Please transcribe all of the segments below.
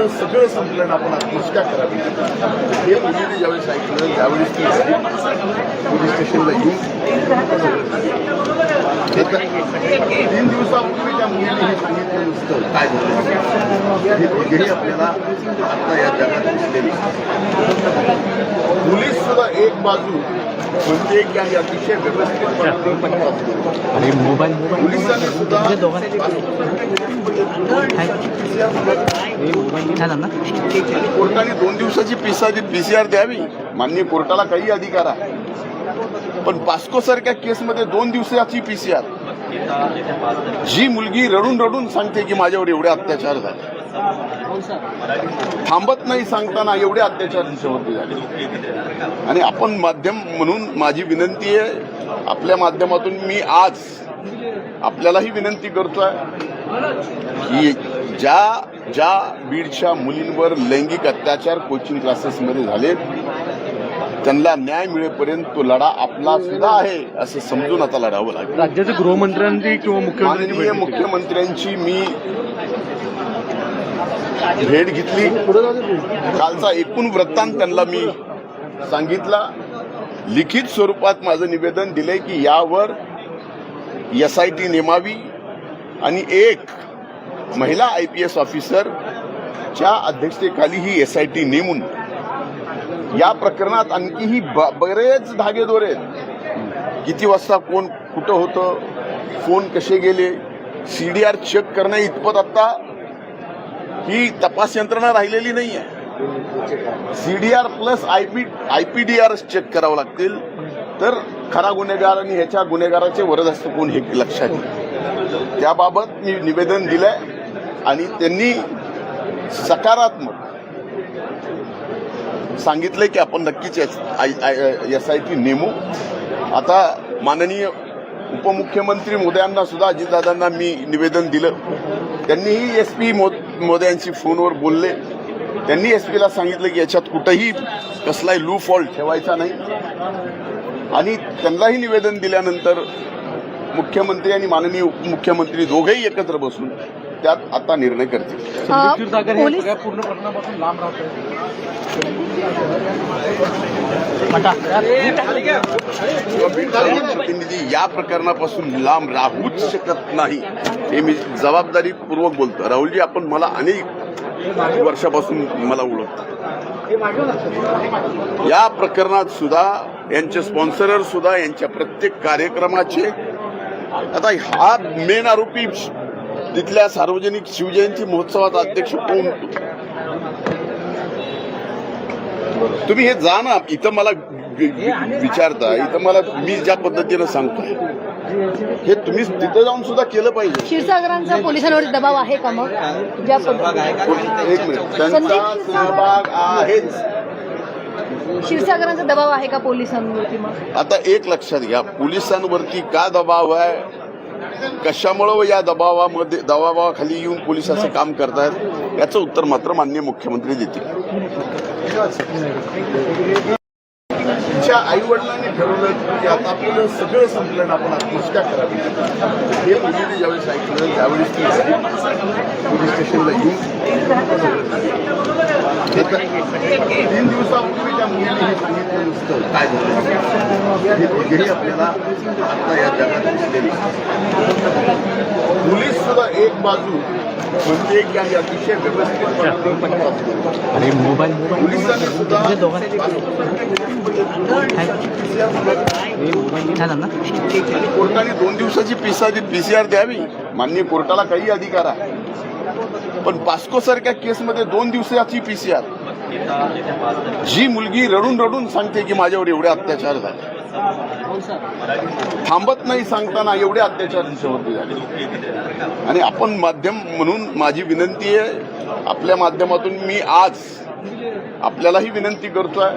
आपलं सगळं संपलं आपण आत्महत्या करावी हे मुलीने ज्यावेळेस ऐकलं त्यावेळेस ती पोलीस स्टेशनला येऊन तीन दिवसापूर्वी त्या मुलीने हे सांगितलं नुसतं. काय झालं? हे दोघेही आपल्याला आता या जगात दिसलेले पोलीस सुद्धा एक बाजू म्हणजे की आणि अतिशय मोबाईल पोलिसांनी सुद्धा ना? कोर्टाने दोन दिवसाची पिसाची पीसीआर द्यावी. माननीय कोर्टाला काही अधिकार आहे. पण पास्को सारख्या केसमध्ये दोन दिवसाची पीसीआर जी मुलगी रडून रडून सांगते की माझ्यावर एवढे अत्याचार झाले. थांबत नाही सांगताना एवढे अत्याचार तिच्यावरती झाले. आणि आपण माध्यम म्हणून माझी विनंती आहे आपल्या माध्यमातून मी आज आपल्यालाही विनंती करतोय की ज्या ज्या बीडच्या मुलींवर लैंगिक अत्याचार कोचिंग क्लासेसमध्ये झाले त्यांना न्याय मिळेपर्यंत तो लढा आपला सुद्धा आहे असं समजून आता लढावं लागेल. राज्याचे गृहमंत्र्यांनी किंवा घेतली. मुख्यमंत्र्यांची मी भेट घेतली. कालचा एकूण वृत्तांत त्यांना मी सांगितला. लिखित स्वरूपात माझं निवेदन दिलंय की यावर एस आय टी नेमावी आणि एक महिला आय पी एस ऑफिसरच्या अध्यक्षतेखाली ही एस आय टी नेमून या प्रकरणात आणखीही ब- बरेच धागेदोरे आहेत. किती वाजता कोण कुठं होतं फोन कसे गेले सी डी आर चेक करणं इतपत आत्ता ही तपास यंत्रणा राहिलेली नाही आहे. C D R plus I P I P D R check करावं लागतील. तर खरा गुन्हेगार आणि ह्याच्या गुन्हेगाराचे वरदहस्त कोण हे लक्षात येईल त्याबाबत मी निवेदन दिलंय. आणि त्यांनी सकारात्मक सांगितलंय की आपण नक्कीच एस आय टी नेमू. आता माननीय उपमुख्यमंत्री मोदयांना सुद्धा अजितदादांना मी निवेदन दिलं. त्यांनीही एस पी मोदयांशी फोनवर बोलले. त्यांनी एस पीला सांगितलं की याच्यात कुठंही कसलाही लू फॉल्ट ठेवायचा नाही. आणि त्यांनाही निवेदन दिल्यानंतर मुख्यमंत्री आणि माननीय उपमुख्यमंत्री दोघेही एकत्र बसून त्यात आता निर्णय करतील. संदीप क्षीरसागर पोलीस सगळ्या पूर्ण प्रकरणापासून लांब राहत आहे प्रतिनिधी या प्रकरणापासून लांब राहूच शकत नाही. हे मी जबाबदारीपूर्वक बोलतो. राहुलजी आपण मला अनेक वर्षापासून मला ओळखता. या प्रकरणात सुद्धा यांचे स्पॉन्सरर सुद्धा यांच्या प्रत्येक कार्यक्रमाचे आता हा मेन आरोपी तिथल्या सार्वजनिक शिवजयंती महोत्सवात अध्यक्ष कोण तुम्ही हे जा ना इथं मला विचारता इथं मला मी ज्या पद्धतीनं सांगतोय हे तुम्ही तिथं जाऊन सुद्धा केलं पाहिजे. क्षीरसागरांचा पोलिसांवर दबाव आहे का मग? ज्या पद्धतीने एक मिनिट त्यांचा सहभाग आहेच. क्षीरसागरांचा दबाव आहे का पोलिसांवरती मग? आता एक लक्षात घ्या पोलिसांवरती का दबाव आहे? कशामुळं या दबावामध्ये दबावाखाली येऊन पोलीस असं काम करतायत याचं उत्तर मात्र माननीय मुख्यमंत्री देतील. तिच्या आई वडिलांनी ठरवलं की आता आपलं सगळं संपलं आपण आत्महत्या करावी. हे मुलीने ज्यावेळेस ऐकलं त्यावेळेस ती पोलीस स्टेशनला येऊन तीन दिवसापूर्वी त्या मुलीने हे सांगितलं नुसतं काय झालं? हे दोघेही आपल्याला आता या जगात दिसलेले पोलीस सुद्धा एक बाजू म्हणजे की आणि अतिशय व्यवस्थितपणे अरे मोबाईल मोबाईल पोलिसांनी सुद्धा झाला ना? कोर्टाने दोन दिवसाची पीसीआर द्यावी. मान्य कोर्टाला काही अधिकार आहे. पण पास्कोसारख्या केसमध्ये दोन दिवसाची पीसीआर जी मुलगी रडून रडून सांगते की माझ्यावर एवढे अत्याचार झाले. थांबत नाही सांगताना एवढे अत्याचार तिच्यावरती झाले. आणि आपण माध्यम म्हणून माझी विनंती आहे आपल्या माध्यमातून मी आज आपल्यालाही विनंती करतोय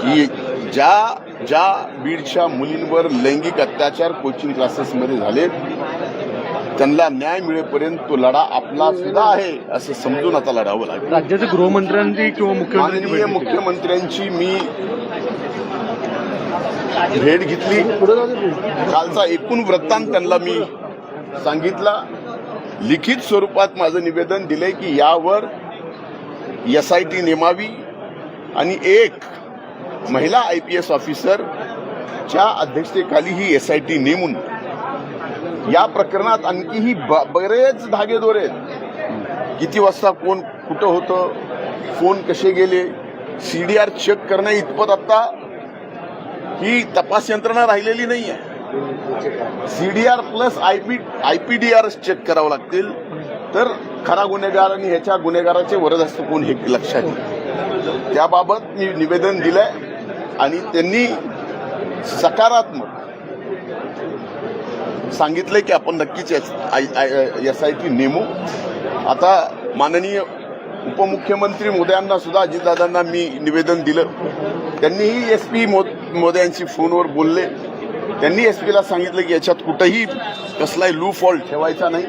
की ज्या ज्या बीडच्या मुलींवर लैंगिक अत्याचार कोचिंग क्लासेसमध्ये झाले त्यांना न्याय मिळेपर्यंत तो लढा आपला सुद्धा आहे असं समजून आता लढावं लागेल. राज्याचे गृहमंत्र्यांनी किंवा घेतली. मुख्यमंत्र्यांची मी भेट घेतली. कालचा एकूण वृत्तांत त्यांना मी सांगितला. लिखित स्वरूपात माझं निवेदन दिलंय की यावर एस आय टी नेमावी आणि एक महिला आय पी एस ऑफिसरच्या अध्यक्षतेखाली ही एस आय टी नेमून या प्रकरणात आणखीही ब- बरेच धागेदोरे आहेत. किती वाजता कोण कुठं होतं फोन कसे गेले सी डी आर चेक करणं इतपत आता ही तपास यंत्रणा राहिलेली नाही आहे C D R plus I P I P D R check करावं लागतील. तर खरा गुन्हेगार आणि ह्याच्या गुन्हेगाराचे वरदहस्त कोण हे लक्षात येईल त्याबाबत मी निवेदन दिलंय आणि त्यांनी सकारात्मक सांगितलंय की आपण नक्कीच एस आय टी नेमू. आता माननीय उपमुख्यमंत्री मोदयांना सुद्धा अजितदादांना मी निवेदन दिलं. त्यांनीही एस पी मोदयांशी फोनवर बोलले. त्यांनी एस पीला सांगितलं की याच्यात कुठंही कसलाही लू फॉल्ट ठेवायचा नाही.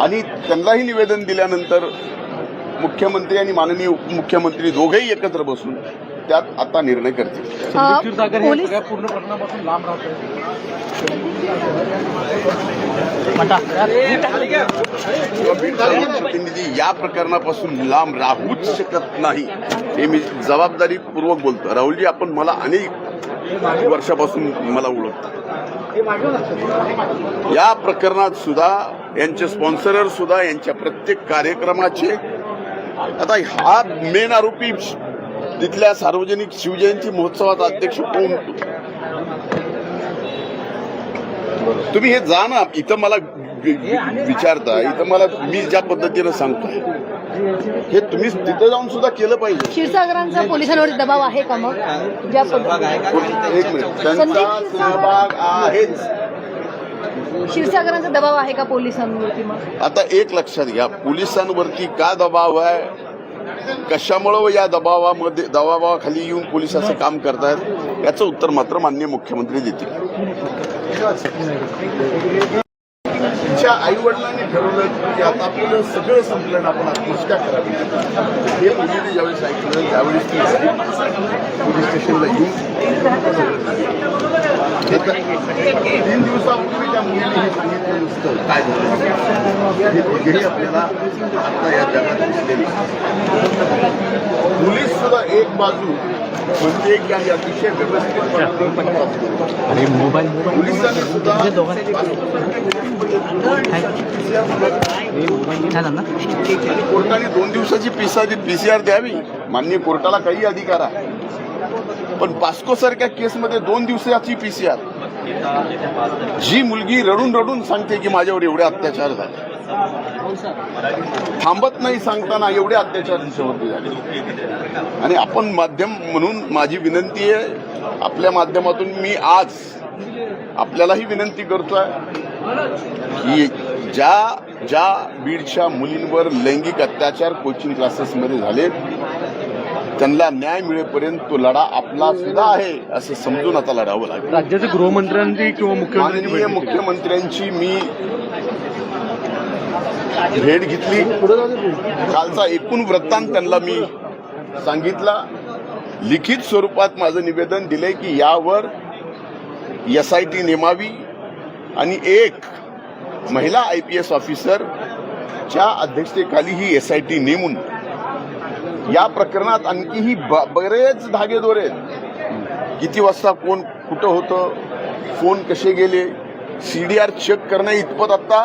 आणि त्यांनाही निवेदन दिल्यानंतर मुख्यमंत्री आणि माननीय उपमुख्यमंत्री दोघेही एकत्र बसून त्यात आता निर्णय करतील. हे पूर्ण लांब प्रतिनिधी या प्रकरणापासून लांब राहूच शकत नाही. हे मी जबाबदारीपूर्वक बोलतो राहुलजी आपण मला अनेक वर्षापासून मला ओळखता. या प्रकरणात सुद्धा यांचे स्पॉन्सरर सुद्धा यांच्या प्रत्येक कार्यक्रमाचे आता हा मेन आरोपी तिथल्या सार्वजनिक शिवजयंती महोत्सवात अध्यक्ष कोण तुम्ही हे जा ना इथं मला विचारता इथं मला मी ज्या पद्धतीनं सांगतोय हे तुम्ही तिथं जाऊन सुद्धा केलं पाहिजे. क्षीरसागरांचा पोलिसांवर दबाव आहे का मग? ज्या पद्धतीने एक मिनिट त्यांचा सहभाग आहेच. क्षीरसागरांचा दबाव आहे का पोलिसांवरती मग? आता एक लक्षात घ्या पोलिसांवरती का दबाव आहे? कशामुळं या दबावामध्ये दबावाखाली येऊन पोलीस असं काम करतायत याचं उत्तर मात्र माननीय मुख्यमंत्री देतील. तिच्या आई वडिलांनी ठरवलं की आता आपलं सगळं संपलं आपण आत्महत्या करावी. हे मुलीने ज्यावेळेस ऐकलं त्यावेळेस ती पोलीस स्टेशनला येऊन तीन दिवसापूर्वी त्या मुलीने हे सांगितलं नुसतं. काय झालं? हे दोघेही आपल्याला आता या जगात दिसलेले पोलीस सुद्धा एक बाजू म्हणते की आम्ही अतिशय व्यवस्थित मोबाईल पोलिसांनी सुद्धा ना कोर्टाने दोन दिवसाची पीसीआर द्यावी. मान्य कोर्टाला काही अधिकार आहे. पण पास्को सारख्या केसमध्ये दोन दिवसाची पीसीआर जी मुलगी रडून रडून सांगते की माझ्यावर एवढे अत्याचार झाले. थांबत नाही सांगताना एवढे अत्याचार तिच्यावरती झाले. आणि आपण माध्यम म्हणून माझी विनंती आहे आपल्या माध्यमातून मी आज आपल्यालाही विनंती करतोय की ज्या ज्या बीडच्या मुलींवर लैंगिक अत्याचार कोचिंग क्लासेसमध्ये झाले त्यांना न्याय मिळेपर्यंत तो लढा आपला सुद्धा आहे असं समजून आता लढावं लागेल. राज्याचे गृहमंत्र्यांची किंवा आहे. मुख्यमंत्र्यांची मी भेट घेतली. कालचा एकूण वृत्तांत त्यांना मी सांगितला. लिखित स्वरूपात माझं निवेदन दिलंय की यावर एस आय टी नेमावी आणि एक महिला आय पी एस ऑफिसरच्या अध्यक्षतेखाली ही एस आय टी नेमून या प्रकरणात आणखीही ब- बरेच धागेदोरे आहेत. किती वाजता कोण कुठं होतं फोन कसे गेले सी डी आर चेक करणं इतपत आता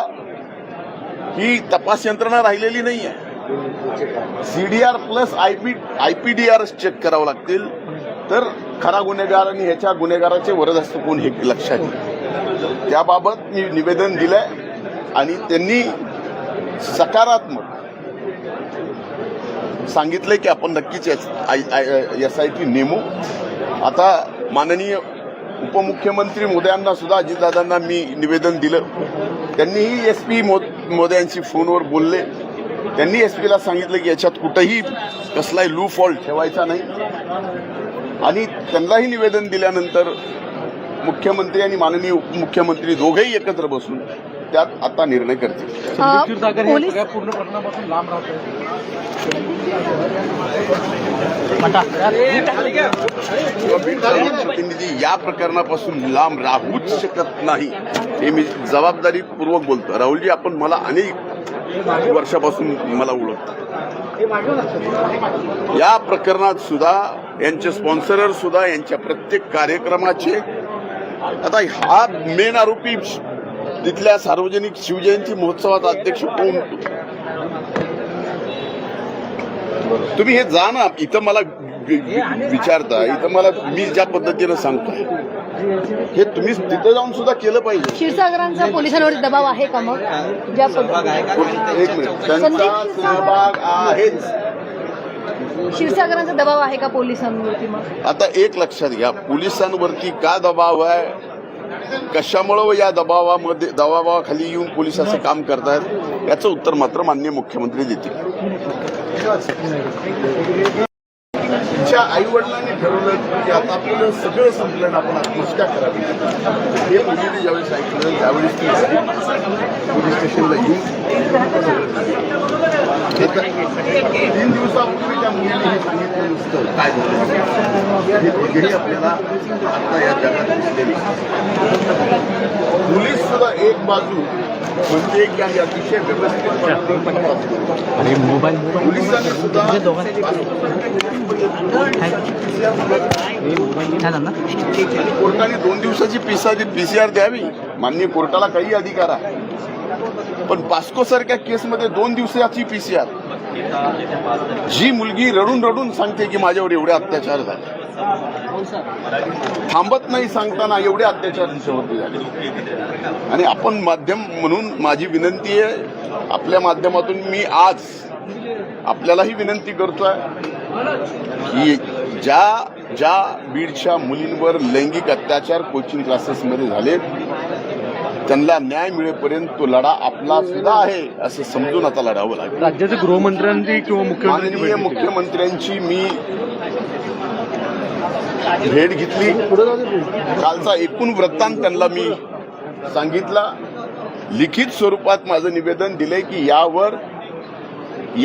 ही तपास यंत्रणा राहिलेली नाही आहे C D R plus I P I P D R check करावं लागतील. तर खरा गुन्हेगार आणि ह्याच्या गुन्हेगाराचे वरदस्त कोण हे लक्षात येईल? त्याबाबत मी निवेदन दिलंय. आणि त्यांनी सकारात्मक सांगितलंय की आपण नक्कीच एस आय टी नेमू. आता माननीय उपमुख्यमंत्री मोदयांना सुद्धा अजितदादांना मी निवेदन दिलं. त्यांनीही एस पी मोदयांशी फोनवर बोलले. त्यांनी एस पीला सांगितलं की याच्यात कुठंही कसलाही लू फॉल्ट ठेवायचा नाही. आणि त्यांनाही निवेदन दिल्यानंतर मुख्यमंत्री आणि माननीय उपमुख्यमंत्री दोघेही एकत्र बसून त्यात आता निर्णय करतील. पूर्ण लांब प्रतिनिधी या प्रकरणापासून लांब राहूच शकत नाही. हे मी जबाबदारीपूर्वक बोलतो राहुलजी आपण मला अनेक वर्षापासून मला ओळखतात या प्रकरणात सुद्धा यांचे स्पॉन्सरर सुद्धा यांच्या प्रत्येक कार्यक्रमाचे आता हा मेन आरोपी तिथल्या सार्वजनिक शिवजयंती महोत्सवात अध्यक्ष कोण तुम्ही हे जा ना इथं मला विचारता इथं मला मी ज्या पद्धतीनं सांगतोय हे तुम्ही तिथं जाऊन सुद्धा केलं पाहिजे. क्षीरसागरांचा पोलिसांवर दबाव आहे का मग? ज्या पद्धतीने एक मिनिट त्यांचा सहभाग आहेच. क्षीरसागरांचा दबाव आहे का पोलिसांवरती मग? आता एक लक्षात घ्या पोलिसांवरती का दबाव आहे? कशामुळं या दबावामध्ये दबावाखाली येऊन पोलीस असं काम करतायत याचं उत्तर मात्र मान्य मुख्यमंत्री देतील. आई वडिलांनी ठरवलं की आता आपलं सगळं संपलं आपण आत्महत्या करावी. हे मुलीने ज्यावेळेस ऐकलं त्यावेळेस ती पोलीस स्टेशनला येऊन तीन दिवसापूर्वी त्या मुलीने हे सांगितलं नुसतं. काय झालं? हे तिघेही आपल्याला आता या जगात दिसलेली. पोलीस सुद्धा एक बाजू म्हणजे की आम्ही अतिशय व्यवस्थित अरे मोबाईल पोलिसांनी सुद्धा झाला? ना कोर्टाने दोन दिवसाची पिसा पीसीआर द्यावी. मान्य कोर्टाला काही अधिकार आहे. पण पास्को सारख्या केसमध्ये दोन दिवसाची पीसीआर जी मुलगी रडून रडून सांगते की माझ्यावर एवढे अत्याचार झाले. थांबत नाही सांगताना एवढे अत्याचार झाले. आणि आपण माध्यम म्हणून माझी विनंती आहे आपल्या माध्यमातून मी आज आपल्यालाही विनंती करतोय की ज्या ज्या बीडच्या मुलींवर लैंगिक अत्याचार कोचिंग क्लासेसमध्ये झाले त्यांना न्याय मिळेपर्यंत तो लढा आपला सुद्धा आहे असं समजून आता लढावं लागेल. राज्याचे गृहमंत्र्यांची किंवा घेतली. मुख्यमंत्र्यांची मी भेट घेतली. कालचा एकूण वृत्तांत त्यांना मी सांगितला. लिखित स्वरूपात माझं निवेदन दिलंय की यावर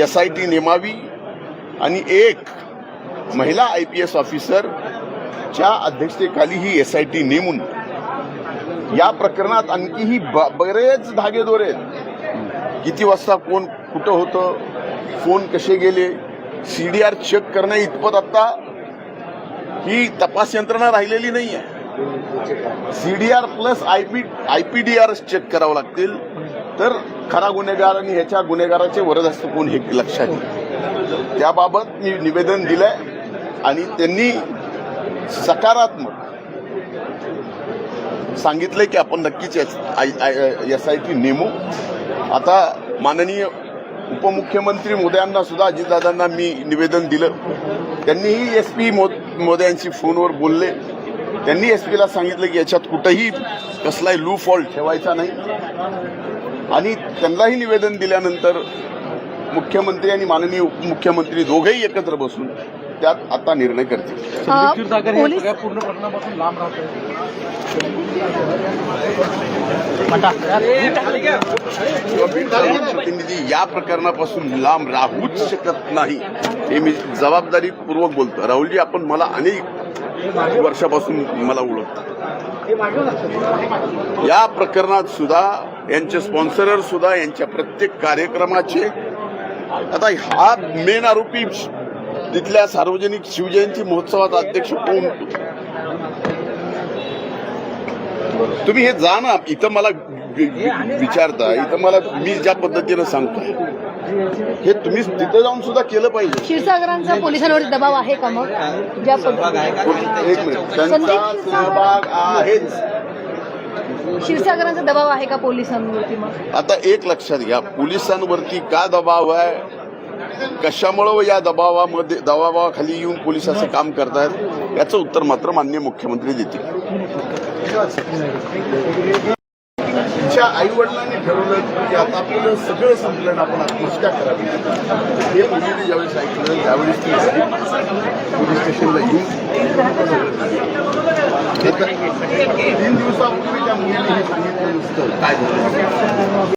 एस आय टी नेमावी आणि एक महिला आय पी एस ऑफिसरच्या अध्यक्षतेखाली ही एस आय टी नेमून या प्रकरणात आणखीही ब- बरेच धागेदोरे आहेत. किती वाजता कोण कुठं होतं फोन कसे गेले सीडीआर चेक करण्या इतपत आता ही तपास यंत्रणा राहिलेली नाही आहे CDR plus IP IPDR check करावं लागतील. तर खरा गुन्हेगार आणि ह्याच्या गुन्हेगाराचे वरदहस्त कोण हे लक्षात येईल त्याबाबत मी निवेदन दिलंय आणि त्यांनी सकारात्मक सांगितलं की आपण नक्कीच एस आय टी नेमू. आता माननीय उपमुख्यमंत्री मोदयांना सुद्धा अजितदादांना मी निवेदन दिलं. त्यांनीही एस पी मोदयांशी फोनवर बोलले. त्यांनी एस पीला सांगितलं की याच्यात कुठंही कसलाही लू फॉल्ट ठेवायचा नाही. आणि त्यांनाही निवेदन दिल्यानंतर मुख्यमंत्री आणि माननीय उपमुख्यमंत्री दोघेही एकत्र बसून त्यात आता निर्णय करतील. प्रतिनिधी या प्रकरणापासून लांब राहूच शकत नाही. हे मी जबाबदारीपूर्वक बोलतो. राहुलजी आपण मला अनेक वर्षापासून मला ओळखतात या प्रकरणात सुद्धा यांचे स्पॉन्सरर सुद्धा यांच्या प्रत्येक कार्यक्रमाचे आता हा मेन आरोपी तिथल्या सार्वजनिक शिवजयंती महोत्सवात अध्यक्ष कोण? तुम्ही हे जा ना इथं मला विचारता इथं मला मी ज्या पद्धतीनं सांगतोय हे तुम्ही तिथं जाऊन सुद्धा केलं पाहिजे. क्षीरसागरांचा पोलिसांवर दबाव आहे का मग? ज्या पद्धतीने. एक मिनिट त्यांचा सहभाग आहेच क्षीरसागरांचा दबाव आहे का पोलिसांवरती मग आता एक लक्षात घ्या पोलिसांवरती का दबाव आहे कशामुळं या दबावामध्ये दबावाखाली येऊन पोलीस असं काम करतायत याचं उत्तर मात्र मान्य मुख्यमंत्री देतील. तिच्या आई वडिलांनी ठरवलं की आता आपलं सगळं संपलं आपण आत्महत्या करावी. हे मुलीने ज्यावेळेस ऐकलं त्यावेळेस ती पोलीस स्टेशनला येऊन तीन दिवसापूर्वी त्या मुलीने हे सांगितलं नुसतं. काय झालं?